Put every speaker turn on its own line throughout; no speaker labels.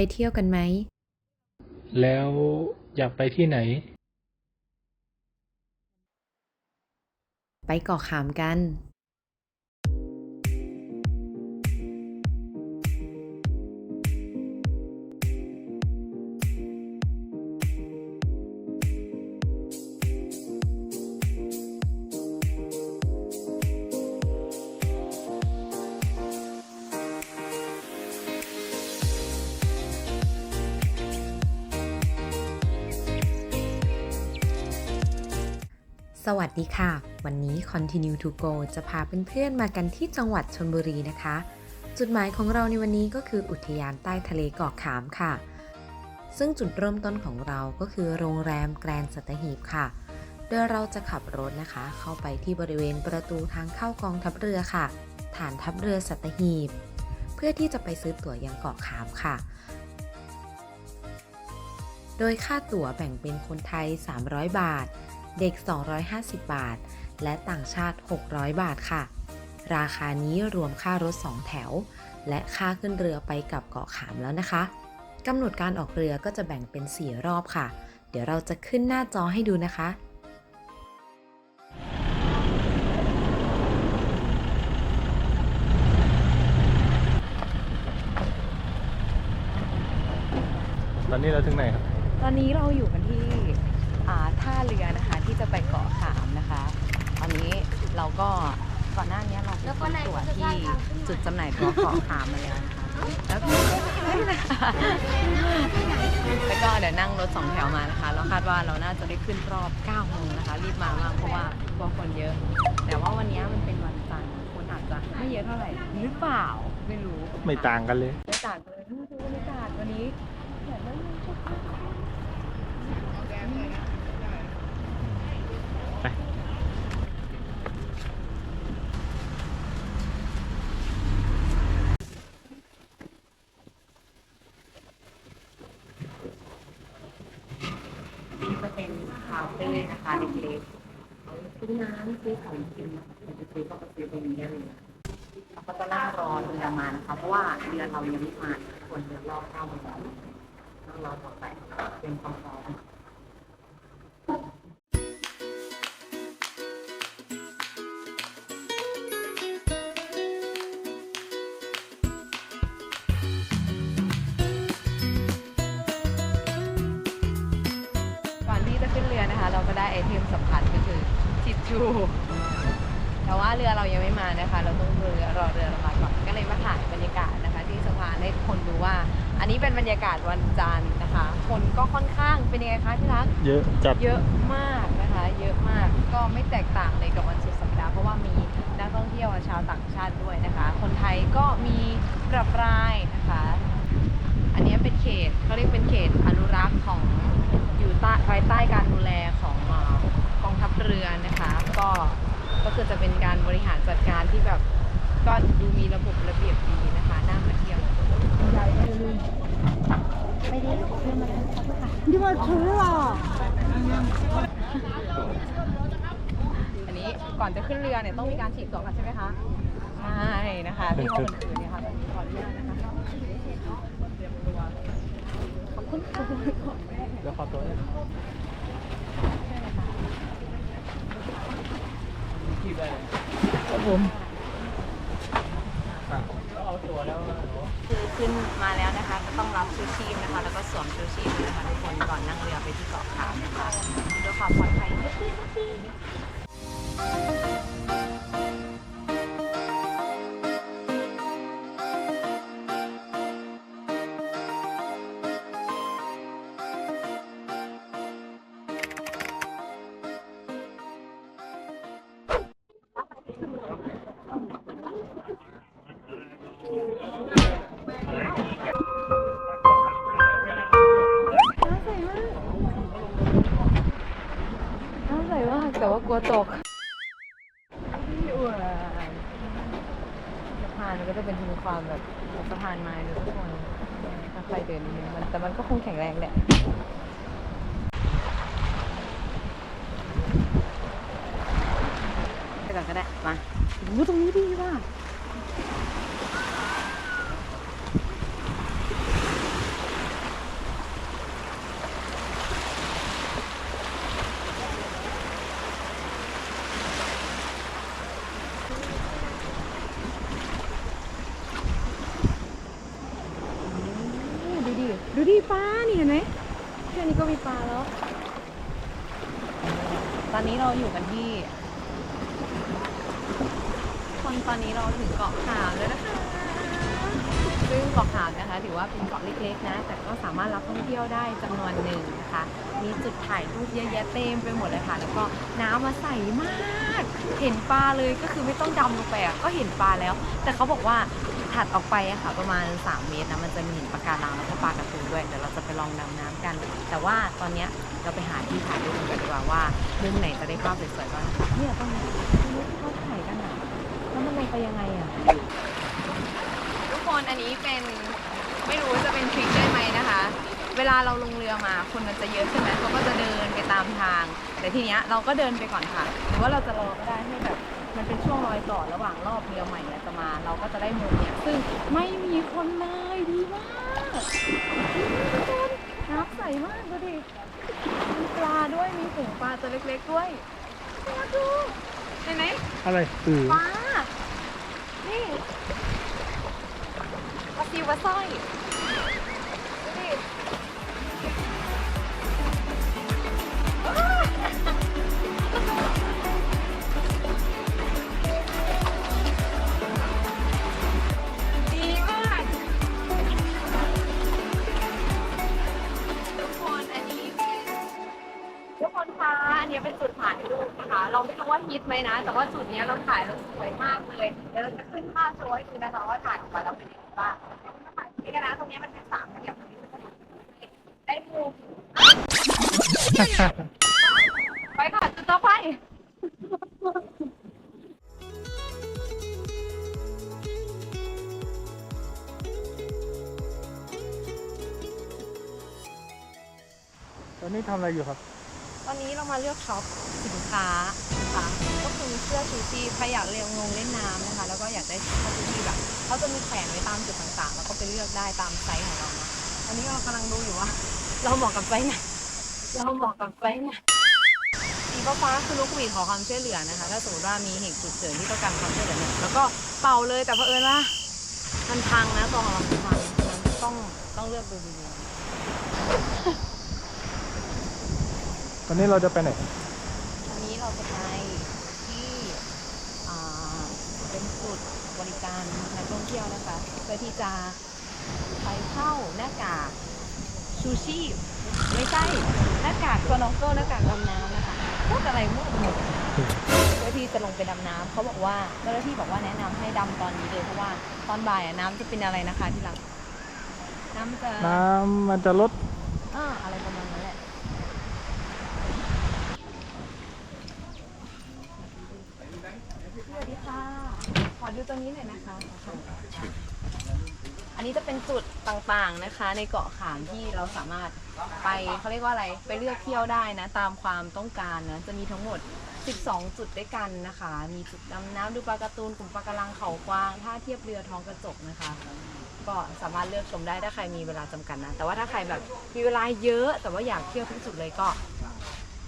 ไปเที่ยวกันไหม
แล้วอยากไปที่ไหน
ไปเกาะขามกัน สวัสดีค่ะ วันนี้ Continue to Go จะพาเพื่อนๆมากันที่จังหวัดชลบุรีนะคะ จุดหมายของเราในวันนี้ก็คืออุทยานใต้ทะเลเกาะขามค่ะ ซึ่งจุดเริ่มต้นของเราก็คือโรงแรมแกรนสัตหีบค่ะ โดยเราจะขับรถนะคะ เข้าไปที่บริเวณประตูทางเข้ากองทัพเรือค่ะ ฐานทัพเรือสัตหีบ เพื่อที่จะไปซื้อตั๋วยังเกาะขามค่ะโดยค่าตั๋วแบ่งเป็นคนไทย 300 บาท เด็ก 250 บาท และต่างชาติ 600 บาทค่ะ ราคานี้รวมค่ารถ 2 แถว และค่าขึ้นเรือไปกับเกาะขามแล้วนะคะกำหนดการออกเรือก็จะแบ่งเป็น 4 รอบค่ะ เดี๋ยวเราจะขึ้นหน้าจอให้ดูนะคะ
ตอนนี้เราถึงไหนครับ
ตอนนี้เราอยู่กันที่อ่า ท่าเรือนะคะ ที่จะไปเกาะขามนะคะ ตอนนี้เราก็ก่อนหน้านี้เราไปซื้อตั๋วที่จุดจำหน่ายตั๋วเกาะขามมาแล้วนะคะแล้วก็แล้วก็เดี๋ยวนั่งรถสองแถวมานะคะเราคาดว่าเราน่าจะได้ขึ้นรอบ9โมงนะคะ รีบมามากเพราะว่ากลัวคนเยอะ แต่ว่าวันนี้มันเป็นวันจันทร์คนอาจจะไม่เยอะเท่าไหร่หรือเปล่าไม่รู้
ไม่ต่างกันเลย
บรรยากาศเลยนี่คือบรรยากาศวันนี้เหมือนว่ามันชุก
ไป
นี่จะเป็นคาเฟ่นะคะเล็กๆซื้อน้ำซื้อของกินจะซื้อก็ไปซื้อตรงนี้ได้เลยเรา ก็จะนั่งรอเรือมานะคะเพราะว่าเรือเรายังไม่มาควรเรือรอบเก้าโมงนั่งรอต่อไปเป็นความพร้อม ยังไม่มานะคะ เราต้องเรือรอเรือเรามาก่อนก็เลยมาถ่ายบรรยากาศนะคะ ที่สะพานให้ทุกคนดูว่า อันนี้เป็นบรรยากาศวันจันทร์นะคะ คนก็ค่อนข้างเป็นยังไงคะที่รัก
เยอะจัด
เยอะมากนะคะ เยอะมากก็ไม่แตกต่างเลยกับวันสุดสัปดาห์เพราะว่ามีนักท่องเที่ยวชาวต่างชาติด้วยนะคะ คนไทยก็มีปรับรายนะคะ อันนี้เป็นเขตเขาเรียกเป็นเขตอนุรักษ์ของอยู่ใต้ภายใต้การดูแลของเอ่อกองทัพเรือนะคะ ก็ ก็คือจะเป็นการบริหารจัดการที่แบบก็ดูมีระบบระเบียบดีนะคะน่ามาเที่ยวอันนี้ก่อนจะขึ้นเรือเนี่ยต้องมีการฉีดตัวก่อนใช่ไหมคะใช่นะคะ ที่ห้องอื่นๆเนี่ยค่ะตอนนี้ขออนุญาตนะคะเตรียมตัวขอบคุณค่ะ
เดี๋ยวขอตัวเลยที่ได้เลย
ครับผม
อะเอาตัวแล้ว
คือขึ้นมาแล้วนะคะก็ต้องรับชูชีพนะคะ แล้วก็สวมชูชีพนะคะทุกคนก่อนนั่งเรือไปที่เกาะขามนะคะด้วยความปลอดภัย ก็คงแข็งแรงแหละไปก่อนก็ได้ มาโอ้ตรงนี้ดีว่ะ ดูดิปลานี่เห็นไหมแค่นี้ก็มีปลาแล้ว ตอนนี้เราอยู่กันที่ คนตอนนี้เราถึงเกาะขามแล้วนะคะ ซึ่งเกาะขามนะคะ ถือว่าเป็นเกาะเล็กๆนะ แต่ก็สามารถรับท่องเที่ยวได้จำนวนหนึ่งนะคะ มีจุดถ่ายรูปเยอะแยะเต็มไปหมดเลยค่ะ แล้วก็น้ำมาใสมาก เห็นปลาเลยก็คือไม่ต้องดำลงไปอะก็เห็นปลาแล้ว แต่เขาบอกว่าถัดออกไปอะค่ะประมาณ 3 เมตรนะมันจะมีห็นปะการังแล้วก็ปลากระตูนด้วยเดี๋ยวเราจะไปลองดำน้ำกัน แต่ว่าตอนเนี้ย เราไปหาที่ถ่ายรูปกันดีกว่าว่ามุมไหนจะได้ภาพสวยๆบ้างนเนี่ยตรงนี้ตรงนี้ที่เขาถ่ายกันอะแล้วมันลงไปยังไงอะ ทุกคนอันนี้เป็นไม่รู้จะเป็นทริคได้ไหมนะคะ เวลาเราลงเรือมาคนมันจะเยอะใช่ไหมเขาก็จะเดินไปตามทาง แต่ทีเนี้ยเราก็เดินไปก่อนค่ะ หรือว่าเราจะรอก็ได้ให้แบบมันเป็นช่วงรอยต่อระหว่างรอบเรือใหม่เนี่ยจะมา เราก็จะได้มุมเนี่ยซึ่งไม่มีคนเลยดีมาก นน้ำใสมากดูดิ มีปลาด้วย มีฝูงปลาตัวเล็กๆด้วยมาดูเห็นไหม
อะไรอือ
ปลา นี่ปลาซิวปลาสร้อยดูดิดี นคะอันนี้เป็นจุดถ่ายรูปนะคะ เราไม่รู้ว่าฮิตไหมนะ แต่ว่าจุดเนี้ยเราถ่ายแล้วสวยมากเลย เดี๋ยวเราจะขึ้นภาพโชว์ให้ดูนะคะว่าถ่ายออกมาแล้วเป็นยังไงบ้างถ่ายนี่กันนะตรงเนี้ยมันเป็นสามเหลี่ยมได้มุมไปค่ะจุดต่อไป
ตอนนี้ทำอะไรอยู่ครับ
ตอนนี้เรามาเลือกช็อปสินค้านะคะก็คือเสื้อชูชีพใครอยากเรียนลงเล่นน้ำนะคะ แล้วก็อยากได้เสื้อชูชีพแบบเขาจะมีแขวนไว้ตามจุดต่างๆ แล้วก็ไปเลือกได้ตามไซส์ของเรานะอันนี้เรากำลังดูอยู่ว่า เราเหมาะกับไซส์ไหนเราเหมาะกับไซส์ไหนสีฟ้าๆคือลูกหวีดขอความช่วยเหลือนะคะ ถ้าสมมติว่ามีเหตุฉุกเฉินที่ต้องการความช่วยเหลือเนี่ยแล้วก็เป่าเลยแต่เผอิญว่ามันพังนะตัวของเรามันพังมันต้องต้องเลือกดูดีๆ
ตอนนี้เราจะไปไหน
วันนี้เราจะไปที่อ่าเป็นจุดบริการนักท่องเที่ยวนะคะ เพื่อที่จะไปเช่าหน้ากากชูชีพไม่ใช่หน้ากากสโนว์เกิลหน้ากากดำน้ำนะคะพูดอะไรมั่วไปหมดเพื่อที่จะลงไปดำน้ำเขาบอกว่าเจ้าหน้าที่บอกว่าแนะนำให้ดำตอนนี้เลยเพราะว่าตอนบ่ายอะน้ำจะเป็นอะไรนะคะที่หลังน้ำมันจะ
น้ำมันจะลด
อ่าอะไรประมาณนั้นแหละ สวัสดีค่ะ ขอดูตรง นี้หน่อยนะคะ อันนี้จะเป็นจุดต่างๆนะคะ ในเกาะขามที่เราสามารถไปเขาเรียกว่าอะไรไปเลือกเที่ยวได้นะ ตามความต้องการนะจะมีทั้งหมด 12 จุดด้วยกันนะคะ มีจุดดำน้ำดูปลาการ์ตูนกลุ่มปลาการังเขากวางท่าเทียบเรือท้องกระจกนะคะ ก็สามารถเลือกชมได้ถ้าใครมีเวลาจำกัดนะแต่ว่าถ้าใครแบบมีเวลาเยอะ แต่ว่าอยากเที่ยวทุกจุดเลยก็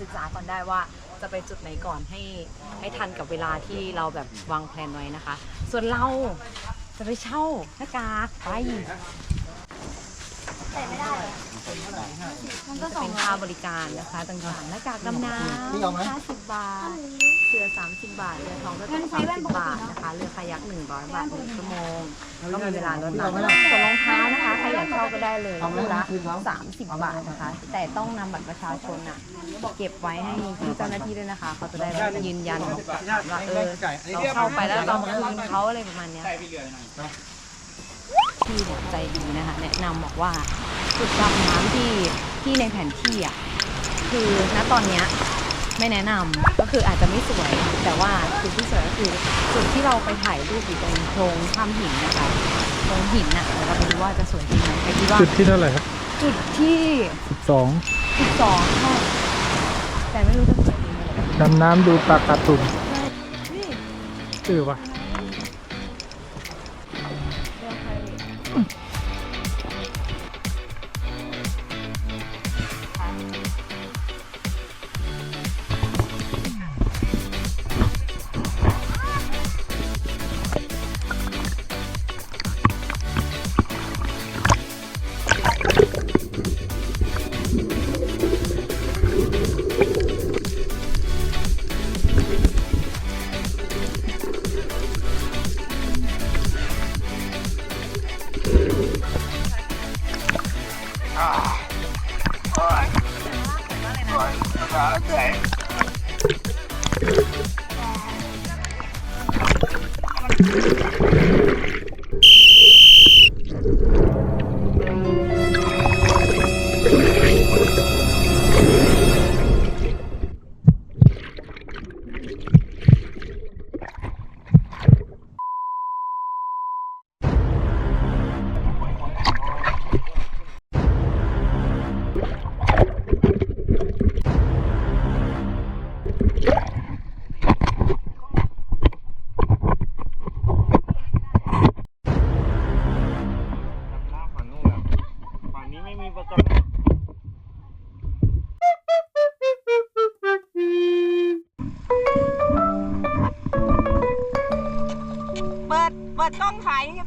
ศึกษาก่อนได้ว่าจะไปจุดไหนก่อนให้ให้ทันกับเวลาที่เราแบบวางแผนไว้นะคะ ส่วนเราจะไปเช่าหน้ากากไปแต่ไม่ได้มันก็เป็นค่าบริการนะคะต่างๆหน้ากากดำน้ำ50บาท เสือ30บาท เรือทองก็ต้อง30บาทนะคะ เรือคายัก100บาทหนึ่งชั่วโมง ก็มีเวลาลดน้ำส่วนรองเท้านะคะใครอยากเช่าก็ ได้เลยคู่ละ30บาทนะคะ แต่ต้องนำบัตรประชาชนอะเก็บไว้ให้ที่เจ้าหน้าที่ด้วยนะคะ เขาจะได้แบบยืนยันว่าเออเราเข้าไปแล้วเราคืนเขาอะไรประมาณเนี้ยพี่เนี่ยใจดีนะคะ แนะนำบอกว่าจุดดำน้ำที่ที่ในแผนที่อะคือณตอนเนี้ยไม่แนะนำก็คืออาจจะไม่สวย แต่ว่าจุดที่สวยก็คือจุดที่เราไปถ่ายรูปอยู่ตรงโพรงถ้ำหินนะคะ ตรงหินน่ะเดี๋ยวเราไปดูว่าจะสวยจริงไหมใครคิดว่า
จุดที่เท่าไหร่ครับ
จุดที่
12
สิบสองใช่แต่ไม่รู้จะสวยจริงไหม
ดำน้ำดูปลาการ์ตูน
นี่
ชื่อวะ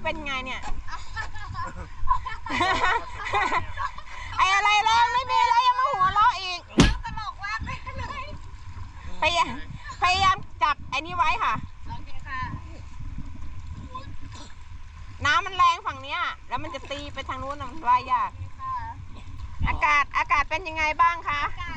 เป็
น
ไงเนี่ย ไออะไรแล้วไม่มีแล้วยังมาหัวเราะอีก ตลกมากเลยพยายามพยายามจับไอ้นี่ไว้ค่ะน้ำมันแรงฝั่งเนี้ย แล้วมันจะตีไปทางนู้นน่ะมันว่ายยากอากาศอากาศเป็นยังไงบ้างคะ
อากาศ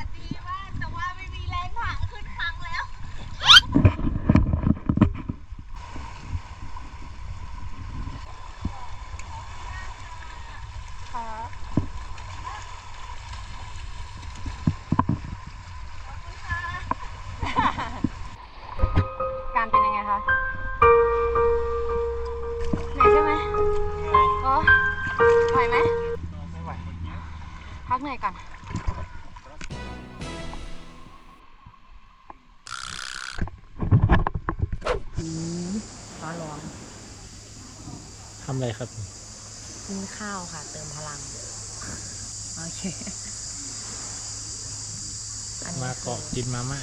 เหนื่อยก่อน
ฟ้าร้อง
ทำอะไรครับ
กินข้าวค่ะ เติมพลัง โอเคอันนี้
มาเกาะกินมาม่า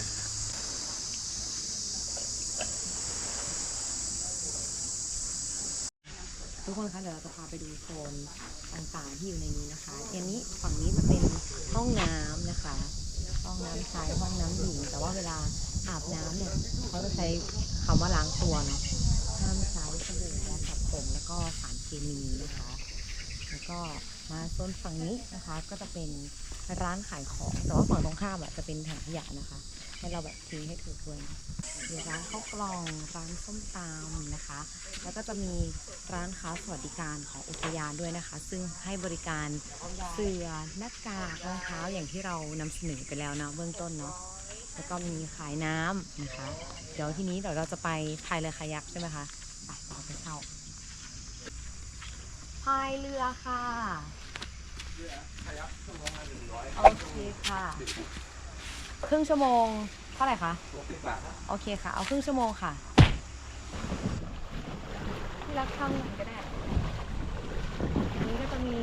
ทุกคนคะเดี๋ยวเราจะพาไปดูโซนต่างๆที่อยู่ในนี้นะคะอันนี้ฝั่งนี้จะเป็นห้องน้ำนะคะ ห้องน้ำชายห้องน้ำหญิงแต่ว่าเวลาอาบน้ำเนี่ยเขาจะใช้คำว่าล้างตัวเนาะห้ามใช้สบู่ยาสระผมแล้วก็สารเคมีนะคะ แล้วก็มาโซนฝั่งนี้นะคะก็จะเป็น ร้านขายของ แต่ว่าฝั่งตรงข้ามอะจะเป็นถังขยะนะคะ ให้เราแบบทิ้งให้ถูกด้วยมีร้านข้าวกล่องร้านส้มตำนะคะ แล้วก็จะมีร้านค้าสวัสดิการของอุทยานด้วยนะคะ ซึ่งให้บริการเสื้อหน้ากากรองเท้าอย่างที่เรานำเสนอไปแล้วนะเบื้องต้นเนาะแล้วก็มีขายน้ำนะคะ เดี๋ยวทีนี้เดี๋ยวเราจะไปพายเรือคายักใช่ไหมคะไปเราไปเข้าพายเรือค่ะ โอเคค่ะ ครึ่งชั่วโมงเท่าไหร่คะโอเคค่ะ เอาครึ่งชั่วโมงค่ะที่รักทำหน่อยก็ได้อันนี้ก็จะมี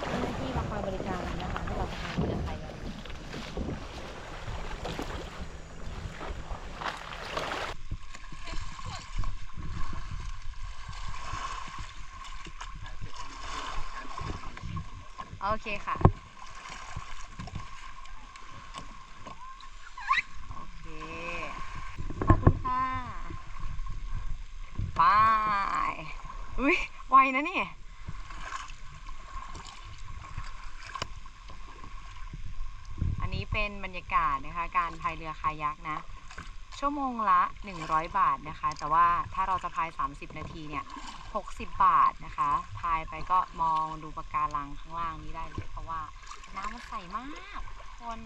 เจ้าหน้าที่มาคอยบริการนะคะที่เราจะทำเรือไทยกันโอ เคค่ะ โอเค ขอบคุณค่ะบายอุ้ยไวนะนี่อันนี้เป็นบรรยากาศนะคะ การพายเรือคายักนะ ชั่วโมงละ 100 บาทนะคะ แต่ว่าถ้าเราจะพาย 30 นาทีเนี่ย 60 บาทนะคะ พายไปก็มองดูปะการังข้างล่างนี้ได้เลยเพราะว่าน้ำมันใสมากทุกคน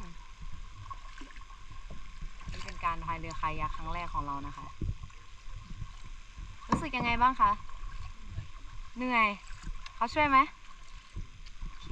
นี่เป็นการพายเรือคายักครั้งแรกของเรานะคะ รู้สึกยังไงบ้างคะเหนื่อยเขาช่วยไหม
โอเค